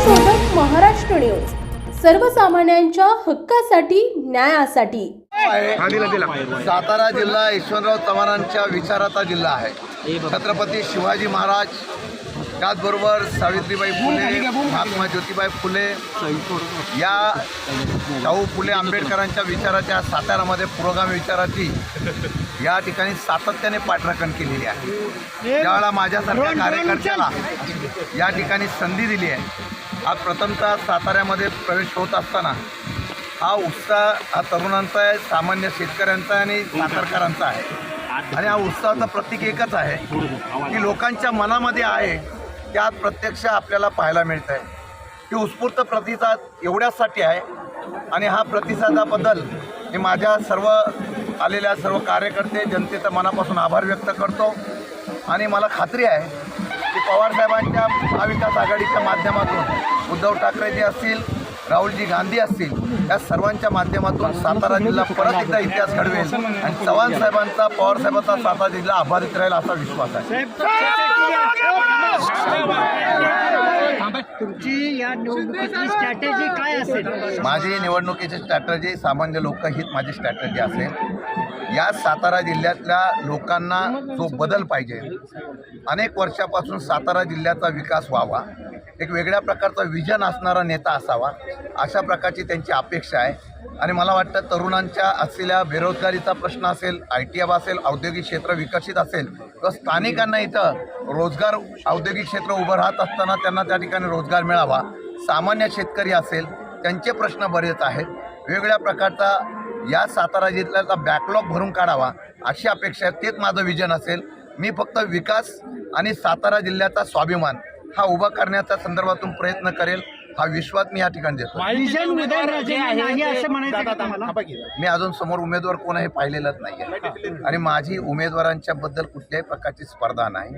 सत्यशोधक महाराष्ट्र न्यूज. सर्वसामान्यांच्या हक्कासाठी न्यायासाठी. सातारा जिल्हा यशवंतराव चव्हाणांच्या विचाराचा जिल्हा आहे. छत्रपती शिवाजी महाराज त्याचबरोबर सावित्रीबाई फुले महात्मा ज्योतिबाई फुले या शाहू फुले आंबेडकरांच्या विचाराच्या सातारामध्ये पुरोगामी विचाराची या ठिकाणी सातत्याने पाठराखण केलेली आहे. त्यावेळेला माझ्यासारख्या कार्यकर्त्याला या ठिकाणी संधी दिली आहे आज प्रथमतः साताऱ्यामध्ये प्रवेश होत असताना हा उत्साह हा तरुणांचा आहे सामान्य शेतकऱ्यांचा आणि सातारकरांचा आहे. आणि हा उत्साहाचं प्रतीक एकच आहे की लोकांच्या मनामध्ये आहे त्यात प्रत्यक्ष आपल्याला पाहायला मिळत आहे की उत्स्फूर्त प्रतिसाद एवढ्यासाठी आहे आणि हा प्रतिसादाबद्दल मी माझ्या सर्व आलेल्या सर्व कार्यकर्ते जनतेचा मनापासून आभार व्यक्त करतो. आणि मला खात्री आहे पवारसाहेबांच्या महाविकास आघाडीच्या माध्यमातून उद्धव ठाकरेजी असतील राहुलजी गांधी असतील या सर्वांच्या माध्यमातून सातारा जिल्हा परत एकदा इतिहास घडवेल. आणि चव्हाण साहेबांचा पवार साहेबांचा सातारा जिल्हा आभारित राहील असा विश्वास आहे. तुमची या निवडणुकीची स्ट्रॅटेजी काय असेल? माझी निवडणुकीची स्ट्रॅटर्जी सामान्य लोकहित माझी स्ट्रॅटर्जी असेल. या सातारा जिल्ह्यातल्या लोकांना जो बदल पाहिजे. अनेक वर्षापासून सातारा जिल्ह्याचा विकास व्हावा. एक वेगळ्या प्रकारचा विजन असणारा नेता असावा. अशा प्रकारची त्यांची अपेक्षा आहे. आणि मला वाटतं तरुणांच्या असलेल्या बेरोजगारीचा प्रश्न असेल आय टी एफ असेल औद्योगिक क्षेत्र विकसित असेल तर स्थानिकांना इथं रोजगार औद्योगिक क्षेत्र उभं राहत असताना त्यांना त्या ठिकाणी रोजगार मिळावा. सामान्य शेतकरी असेल त्यांचे प्रश्न बरेच आहेत. वेगवेगळ्या प्रकारचा या सातारा जिल्ह्याचा बॅकलॉग भरून काढावा अशी अपेक्षा आहे. तेच माझं विजन असेल. मी फक्त विकास आणि सातारा जिल्ह्याचा स्वाभिमान हा उभा करण्याच्या संदर्भातून प्रयत्न करेल हा विश्वास मी या ठिकाणी देतो. मी अजून समोर उमेदवार कोण आहे पाहिलेलंच नाही आहे आणि माझी उमेदवारांच्या बद्दल कुठल्याही प्रकारची स्पर्धा नाही.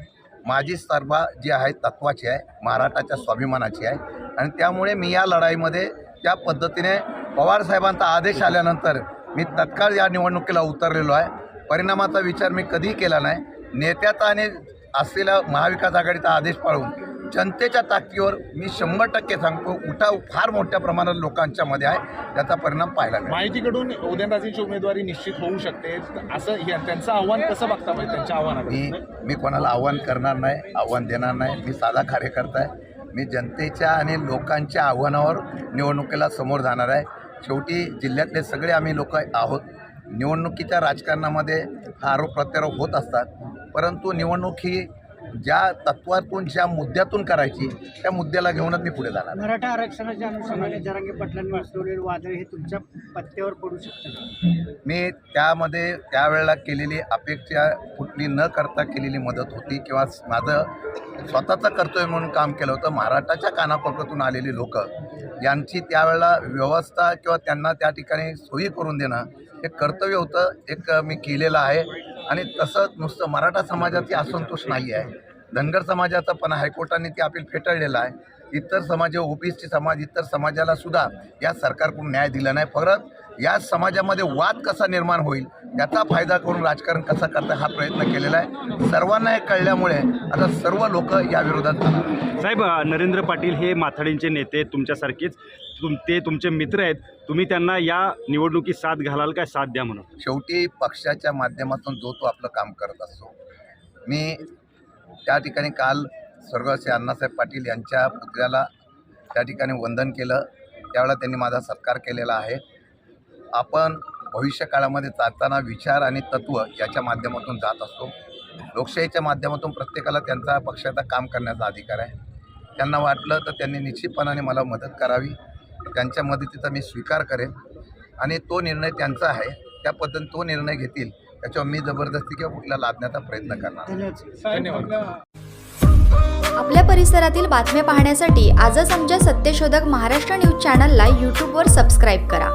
माझी स्पर्धा जी आहे तत्वाची आहे महाराष्ट्राच्या स्वाभिमानाची आहे. आणि त्यामुळे मी या लढाईमध्ये त्या पद्धतीने पवारसाहेबांचा आदेश आल्यानंतर मी तत्काळ या निवडणुकीला उतरलेलो आहे. परिणामाचा विचार मी कधीही केला नाही. नेत्याचा आणि असलेला महाविकास आघाडीचा आदेश पाळून जनतेच्या ताकदीवर मी शंभर टक्के सांगतो उठाव फार मोठ्या प्रमाणात लोकांच्या मध्ये आहे. त्याचा परिणाम पाहायला मिळाला. माहितीकडून उदयनराजेंची उमेदवारी निश्चित होऊ शकते. असं हे- त्यांचं आव्हान कसं बघता पाहिजे त्यांच्या आव्हानाकडे. मी मी कोणाला आव्हान करणार नाही आव्हान देणार नाही. मी साधा कार्यकर्ता आहे. मी जनतेच्या आणि लोकांच्या आव्हानावर निवडणुकीला समोर जाणार आहे. शेवटी जिल्ह्यातले सगळे आम्ही लोक आहोत. निवडणुकीच्या राजकारणामध्ये हा आरोप प्रत्यारोप होत असतात. परंतु निवडणूक ही ज्या तत्वातून ज्या मुद्द्यातून करायची त्या मुद्द्याला घेऊनच मी पुढे जाणार. मराठा आरक्षणाच्या अनुषंगाने जरांगे पाटलांनी वास्तवलेलं वादळ हे तुमच्या पत्त्यावर पडू शकतं मी त्यामध्ये त्यावेळेला केलेली अपेक्षा कुठली न करता केलेली मदत होती किंवा माझं स्वतःचं कर्तव्य म्हणून काम केलं होतं. महाराष्ट्राच्या कानाकोपऱ्यातून आलेली लोक यांची त्यावेळेला व्यवस्था किंवा त्यांना त्या ठिकाणी सोयी करून देणं हे कर्तव्य होतं. एक मी केलेलं आहे. आणि तसंच नुसतं मराठा समाजाची असंतोष नाही आहे धनगर समाजाचं पण हायकोर्टाने ते अपील फेटाळलेलं आहे. इतर समाज ओबीसी समाज इतर समाजाला सुद्धा या सरकारकडून न्याय दिला नाही. परत या समाजामध्ये वाद कसा निर्माण होईल याचा फायदा करून राजकारण कसं करता हा प्रयत्न केलेला आहे. सर्वांना हे कळल्यामुळे आता सर्व लोक या विरोधात. साहेब नरेंद्र पाटील हे माथाडींचे नेते तुमच्यासारखेच तुम ते तुमचे मित्र आहेत तुम्ही त्यांना या निवडणुकीत साथ घालाल काय साथ द्या म्हणून. शेवटी पक्षाच्या माध्यमातून जो तो आपलं काम करत असतो. मी त्या ठिकाणी काल स्वर्गवासी अण्णासाहेब पाटील यांच्या पुतळ्याला त्या ठिकाणी वंदन केलं. त्यावेळेला त्यांनी माझा सत्कार केलेला आहे. आपण भविष्य काळामध्ये चालताना विचार आणि तत्त्व याच्या माध्यमातून जात असतो. लोकशाहीच्या माध्यमातून प्रत्येकाला त्यांचा पक्षाचा काम करण्याचा अधिकार आहे. त्यांना वाटलं तर त्यांनी निश्चितपणाने मला मदत करावी. त्यांच्या मदतीचा मी स्वीकार करेन. आणि तो निर्णय त्यांचा आहे. त्या पद्धतीने तो निर्णय घेतील. त्याच्यावर मी जबरदस्ती किंवा कुठला लादण्याचा प्रयत्न करणार धन्यवाद. आपल्या परिसरातील बातम्या पाहण्यासाठी आजच आमच्या सत्यशोधक महाराष्ट्र न्यूज चॅनलला यूट्यूबवर सबस्क्राईब करा.